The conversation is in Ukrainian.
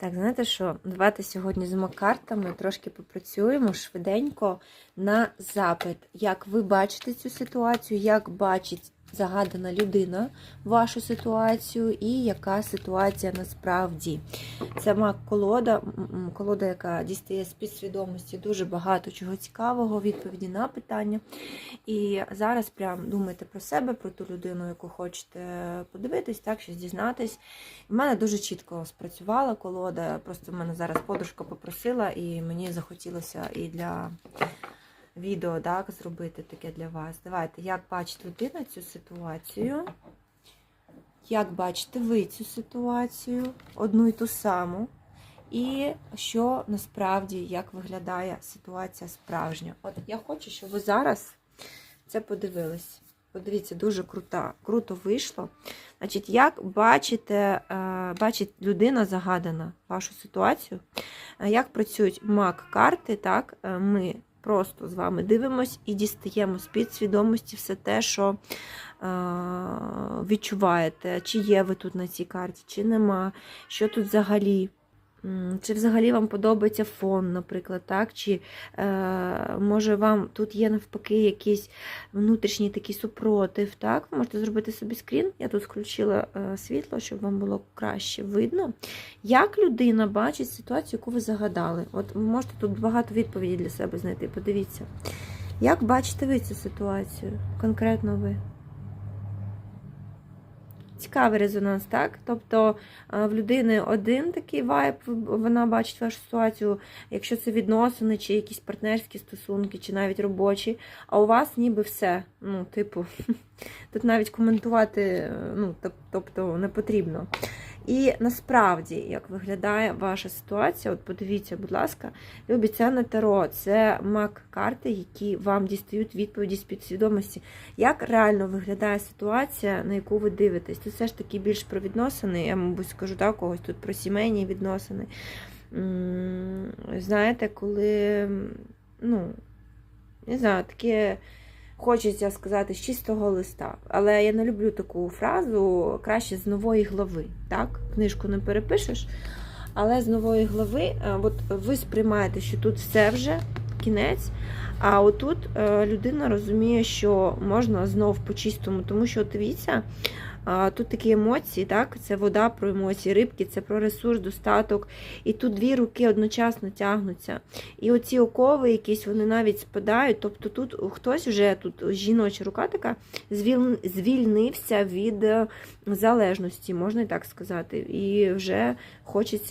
Так, знаєте що? Давайте сьогодні з макартами трошки попрацюємо швиденько на запит. Як ви бачите цю ситуацію, як бачить загадана людина вашу ситуацію, і яка ситуація насправді. Мак колода, колода, яка дістає з підсвідомості дуже багато чого цікавого, відповіді на питання. І зараз прям думайте про себе, про ту людину, яку хочете подивитись, так, щось дізнатись. У мене дуже чітко спрацювала колода. Просто в мене зараз подружка попросила, і мені захотілося і для відео так, зробити таке для вас. Давайте, як бачить людина цю ситуацію? Як бачите ви цю ситуацію, одну і ту саму. І що насправді як виглядає ситуація справжня? От я хочу, щоб ви зараз це подивились. Подивіться, дуже крута, круто вийшло. Значить, як бачите, е, бачить людина загадана вашу ситуацію, е, як працюють мак-карти, так, е, ми просто з вами дивимось і дістаємо з підсвідомості все те, що е, відчуваєте, чи є ви тут на цій карті, чи нема, що тут взагалі. Чи взагалі вам подобається фон, наприклад, так? Чи е, може вам тут є навпаки якийсь внутрішній такий супротив, так? Ви можете зробити собі скрін. Я тут включила е, світло, щоб вам було краще видно. Як людина бачить ситуацію, яку ви загадали? От ви можете тут багато відповідей для себе знайти. Подивіться. Як бачите ви цю ситуацію? Конкретно ви? Цікавий резонанс, так? Тобто е, в людини один такий вайб, вона бачить вашу ситуацію, якщо це відносини, чи якісь партнерські стосунки, чи навіть робочі, а у вас ніби все. Ну, типу, тут навіть коментувати е, ну, тобто не потрібно. І насправді, як виглядає ваша ситуація, от подивіться, будь ласка, любі, це не таро, це мак-карти, які вам дістають відповіді з підсвідомості. Як реально виглядає ситуація, на яку ви дивитесь? Тут все ж таки більш про відносини, я, мабуть, скажу так, когось тут про сімейні відносини. Знаєте, коли, ну, не знаю, таке хочеться сказати з чистого листа. Але я не люблю таку фразу краще з нової глави. Так? Книжку не перепишеш. Але з нової глави, е, от ви сприймаєте, що тут все вже кінець. А отут е, людина розуміє, що можна знов по-чистому, тому що дивіться, тут такі емоції, так? Це вода про емоції, рибки, це про ресурс, достаток. І тут дві руки одночасно тягнуться. І оці окови якісь, вони навіть спадають. Тобто тут хтось вже тут жіноча рука така звільнився від е, залежності, можна і так сказати. І вже хочеться